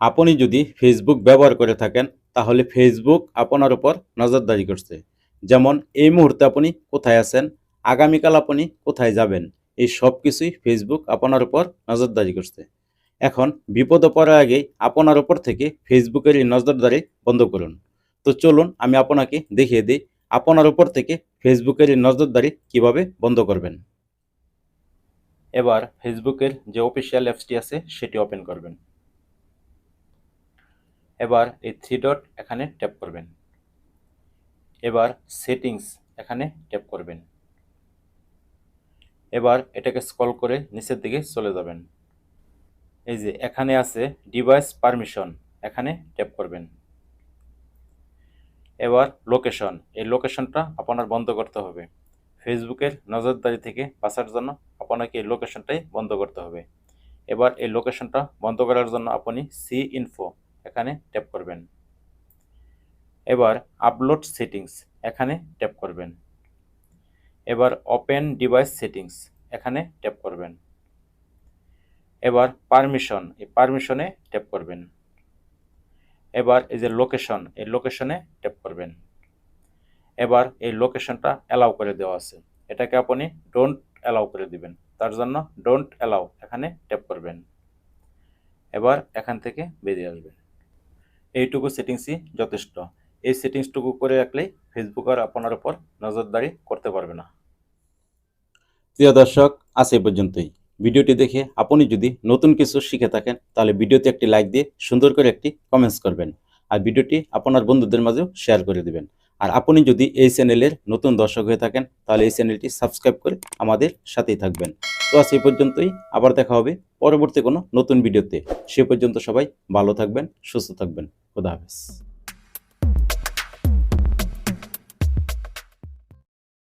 আপনি যদি ফেসবুক ব্যবহার করে থাকেন, তাহলে ফেসবুক আপনার উপর নজরদারি করছে। যেমন, এই মুহূর্তে আপনি কোথায় আছেন, আগামীকাল আপনি কোথায় যাবেন, এই সব কিছুই ফেসবুক আপনার উপর নজরদারি করছে। এখন, বিপদে পড়ার আগেই আপনার উপর থেকে ফেসবুকের এই নজরদারি বন্ধ করুন। তো চলুন, আমি আপনাকে দেখিয়ে দিই আপনার উপর থেকে ফেসবুকের এই নজরদারি কীভাবে বন্ধ করবেন। এবার ফেসবুকের যে অফিসিয়াল অ্যাপসটি আছে, সেটি ওপেন করবেন। এবার এই থ্রি ডট এখানে ট্যাপ করবেন। এবার সেটিংস এখানে ট্যাপ করবেন। এবার এটাকে স্ক্রল করে নিচের দিকে চলে যাবেন। এই যে এখানে আছে ডিভাইস পারমিশন এখানে ট্যাপ করবেন। এবার লোকেশন এই লোকেশনটা আপনার বন্ধ করতে হবে। ফেসবুকের নজরদারি থেকে বাঁচার জন্য আপনাকে এই লোকেশনটাই বন্ধ করতে হবে। এবার এই লোকেশনটা বন্ধ করার জন্য আপনি সি ইনফো এখানে ট্যাপ করবেন। এবার আপলোড সেটিংস এখানে ট্যাপ করবেন। এবার ওপেন ডিভাইস সেটিংস এখানে ট্যাপ করবেন। এবার পারমিশন এই পারমিশনে ট্যাপ করবেন। এবার এই যে লোকেশন এই লোকেশনে ট্যাপ করবেন। এবার এই লোকেশনটা অ্যালাউ করে দেওয়া আছে। এটাকে আপনি ডোন্ট অ্যালাউ করে দিবেন। তার জন্য ডোন্ট অ্যালাউ এখানে ট্যাপ করবেন। এবার এখান থেকে বেরিয়ে আসবেন। এইটুকু সেটিংসই যথেষ্ট। এই সেটিংসটুকু করে রাখলেই ফেসবুক আর আপনার উপর নজরদারি করতে পারবে না। প্রিয় দর্শক, আজ এই পর্যন্তই। ভিডিওটি দেখে আপনি যদি নতুন কিছু শিখে থাকেন, তাহলে ভিডিওতে একটি লাইক দিয়ে সুন্দর করে একটি কমেন্টস করবেন। আর ভিডিওটি আপনার বন্ধুদের মাঝেও শেয়ার করে দেবেন। আর আপনি যদি এই চ্যানেলের নতুন দর্শক হয়ে থাকেন, তাহলে এই চ্যানেলটি সাবস্ক্রাইব করে আমাদের সাথেই থাকবেন। তো আজ এই পর্যন্তই। আবার দেখা হবে পরবর্তী কোনো নতুন ভিডিওতে। সে পর্যন্ত সবাই ভালো থাকবেন, সুস্থ থাকবেন। saudáveis.